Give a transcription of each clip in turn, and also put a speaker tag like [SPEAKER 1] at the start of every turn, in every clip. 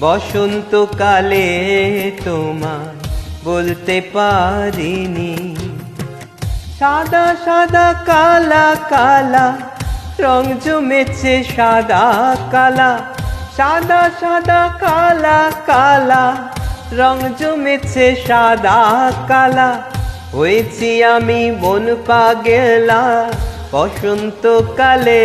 [SPEAKER 1] বসন্তকালে তোমায় বলতে পারিনি। সাদা সাদা, কালা কালা, রং জমেছে সাদা, কালা। সাদা সাদা, কালা কালা, রং জমেছে সাদা, কালা। হয়েছি আমি মন পাগেলা বসন্তকালে।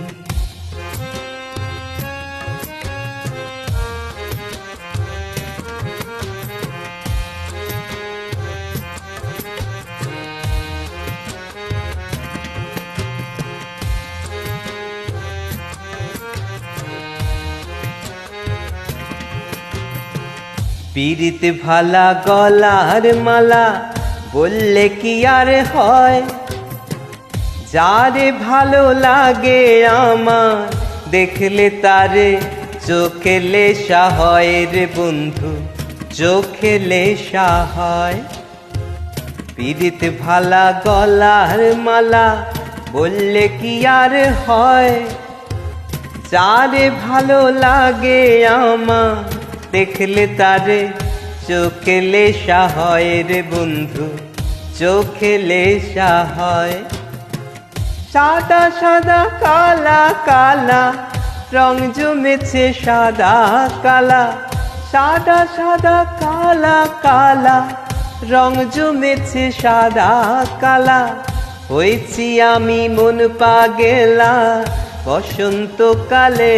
[SPEAKER 1] পিরিত ভালা গলার মালা বললে কি আর হয়? যারে ভালো লাগে আমার, দেখলে তারে চোখে লেশা হয় রে বন্ধু, চোখে লেশা হয়। পিরিত ভালা গলার মালা বললে কি আর হয়? যারে ভালো লাগে আমার দেখলে তারে, চোখে লেশা হয় রে বন্ধু, চোখে লেশা হয়। সাদা সাদা, কালা কালা, রং জমেছে সাদা, কালা। সাদা সাদা, কালা কালা, রং জমেছে সাদা, কালা। হয়েছি আমি মন পাগেলা, বসন্তকালে।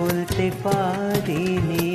[SPEAKER 1] বলতে পারিনি।